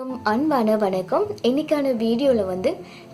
அனைவருக்கும் அன்பான வணக்கம். இன்னைக்கான வீடியோவில் வந்து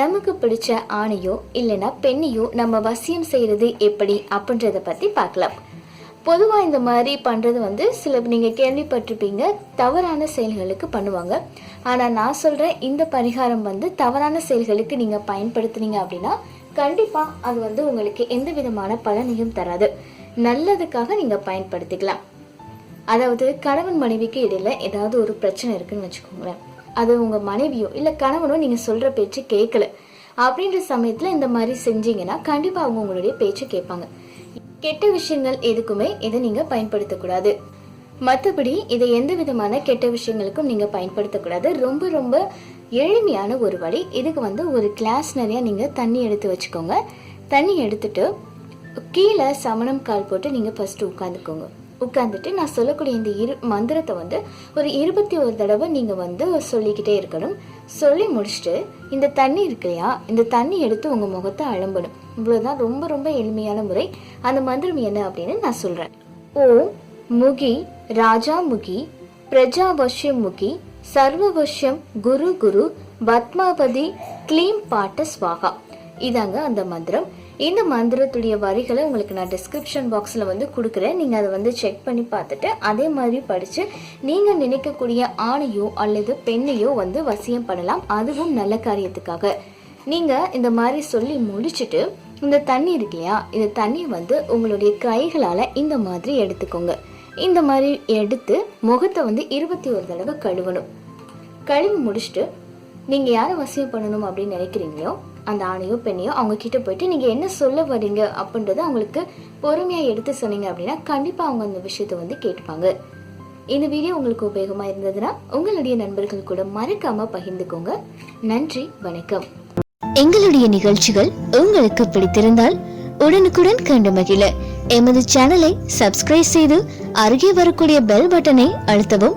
நமக்கு பிடிச்ச ஆணையோ இல்லைன்னா பெண்ணையோ நம்ம வசியம் செய்கிறது எப்படி அப்படின்றத பற்றி பார்க்கலாம். பொதுவாக இந்த மாதிரி பண்ணுறது வந்து சில நீங்கள் கேள்விப்பட்டிருப்பீங்க தவறான செயல்களுக்கு பண்ணுவாங்க. ஆனால் நான் சொல்கிற இந்த பரிகாரம் வந்து தவறான செயல்களுக்கு நீங்கள் பயன்படுத்துனீங்க அப்படின்னா கண்டிப்பாக அது வந்து உங்களுக்கு எந்த விதமான பலனையும் தராது. நல்லதுக்காக நீங்கள் பயன்படுத்திக்கலாம். அதாவது கணவன் மனைவிக்கு இடையில ஏதாவது ஒரு பிரச்சனை இருக்குன்னு வச்சுக்கோங்களேன். அது உங்கள் மனைவியோ இல்லை கணவனோ நீங்கள் சொல்கிற பேச்சு கேட்கல அப்படின்ற சமயத்தில் இந்த மாதிரி செஞ்சீங்கன்னா கண்டிப்பாக அவங்க உங்களுடைய பேச்சு கேட்பாங்க. கெட்ட விஷயங்கள் எதுக்குமே இதை நீங்கள் பயன்படுத்தக்கூடாது. மற்றபடி இதை எந்த விதமான கெட்ட விஷயங்களுக்கும் நீங்கள் பயன்படுத்தக்கூடாது. ரொம்ப ரொம்ப எளிமையான ஒரு வழி. இதுக்கு வந்து ஒரு கிளாஸ் நிறையா நீங்கள் தண்ணி எடுத்து வச்சுக்கோங்க. தண்ணி எடுத்துட்டு கீழே சமணம் கால் போட்டு நீங்கள் ஃபஸ்ட்டு உட்காந்துக்கோங்க. உட்காந்துட்டு நான் சொல்லக்கூடிய இந்த இரு மந்திரத்தை வந்து ஒரு இருபத்தி ஒரு தடவை நீங்கள் வந்து சொல்லிக்கிட்டே இருக்கணும். சொல்லி முடிச்சுட்டு இந்த தண்ணி இருக்கு இல்லையா? இந்த தண்ணி எடுத்து உங்கள் முகத்தை அலம்பணும். இவ்வளோதான் ரொம்ப ரொம்ப எளிமையான முறை. அந்த மந்திரம் என்ன அப்படின்னு நான் சொல்கிறேன் ஓம் முகி ராஜா முகி பிரஜாவஷ்யம் முகி சர்வவஷ்யம் குரு குரு பத்மாவதி க்ளீம் பாட்ட ஸ்வாகா. இதாங்க அந்த மந்திரம். இந்த மந்திரத்துடைய வரிகளை உங்களுக்கு நான் டிஸ்கிரிப்ஷன் பாக்ஸில் வந்து கொடுக்குறேன். நீங்கள் அதை வந்து செக் பண்ணி பார்த்துட்டு அதே மாதிரி படித்து நீங்கள் நினைக்கக்கூடிய ஆணையோ அல்லது பெண்ணையோ வந்து வசியம் பண்ணலாம். அதுவும் நல்ல காரியத்துக்காக. நீங்கள் இந்த மாதிரி சொல்லி முடிச்சுட்டு இந்த தண்ணி இருக்கு இல்லையா இந்த தண்ணி வந்து உங்களுடைய கைகளால் இந்த மாதிரி எடுத்துக்கோங்க. இந்த மாதிரி எடுத்து முகத்தை வந்து இருபத்தி ஒரு தடவை கழுவணும். கழுவி முடிச்சுட்டு நீங்கள் யாரை வசியம் பண்ணணும் அப்படின்னு நினைக்கிறீங்களோ அந்த ஆணையோ பெண்ணையோ அவங்க கிட்ட போயிட்டு நீங்கள் என்ன சொல்ல வரீங்க? அப்படின்றத அவங்களுக்கு பொறுமையாக எடுத்து சொன்னீங்க அப்படின்னா கண்டிப்பாக அவங்க அந்த விஷயத்தை வந்து கேட்டுப்பாங்க. இந்த வீடியோ உங்களுக்கு உபயோகமாக இருந்ததுன்னா உங்களுடைய நண்பர்கள் கூட மறக்காம பகிர்ந்துக்கோங்க. நன்றி வணக்கம். எங்களுடைய நிகழ்ச்சிகள் உங்களுக்கு பிடித்திருந்தால் உடனுக்குடன் கண்டு மகிழ. எமது சேனலை சப்ஸ்கிரைப் செய்து அருகே வரக்கூடிய பெல் பட்டனை அழுத்தவும்.